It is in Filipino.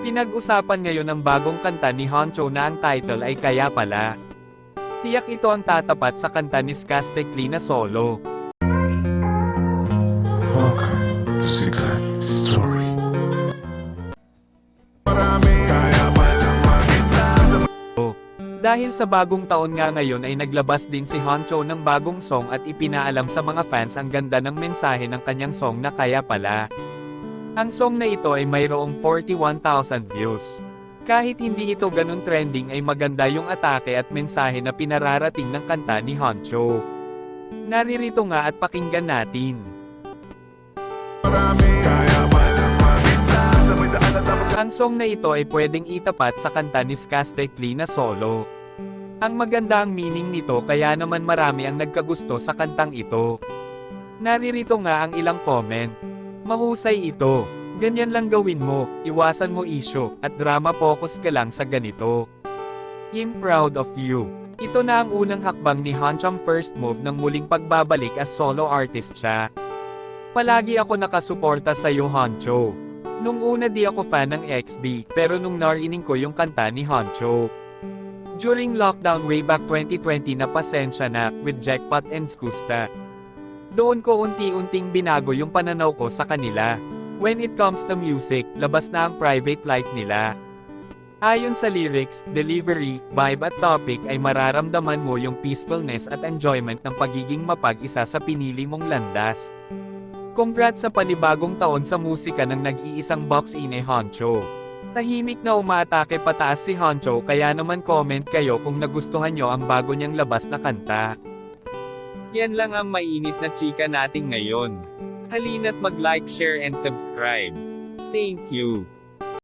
Pinag-usapan ngayon ang bagong kanta ni Honcho na ang title ay Kaya Pala. Tiyak ito ang tatapat sa kanta ni Skastekli na solo. Welcome to Sikat Story. Dahil sa bagong taon nga ngayon ay naglabas din si Honcho ng bagong song at ipinaalam sa mga fans ang ganda ng mensahe ng kanyang song na Kaya Pala. Ang song na ito ay mayroong 41,000 views. Kahit hindi ito ganun trending ay maganda yung atake at mensahe na pinararating ng kanta ni Honcho. Naririto nga at pakinggan natin. Ang song na ito ay pwedeng itapat sa kanta ni Skastekli na solo. Ang maganda ang meaning nito kaya naman marami ang nagkagusto sa kantang ito. Naririto nga ang ilang comment. Mahusay ito. Ganyan lang gawin mo, iwasan mo isyo, at drama focus ka lang sa ganito. I'm proud of you. Ito na ang unang hakbang ni Hancham first move ng muling pagbabalik as solo artist siya. Palagi ako nakasuporta sa iyo Hancho. Nung una di ako fan ng XB, pero nung narinig ko yung kanta ni Honcho. During lockdown way back 2020 na pasensya na, with Jackpot and Skusta. Doon ko unti-unting binago yung pananaw ko sa kanila. When it comes to music, labas na ang private life nila. Ayon sa lyrics, delivery, vibe at topic ay mararamdaman mo yung peacefulness at enjoyment ng pagiging mapag-isa sa pinili mong landas. Congrats sa panibagong taon sa musika ng nag-iisang box ine Honcho. Tahimik na umaatake pataas si Honcho kaya naman comment kayo kung nagustuhan nyo ang bago niyang labas na kanta. Yan lang ang mainit na chika natin ngayon. Halina't mag-like, share and subscribe. Thank you.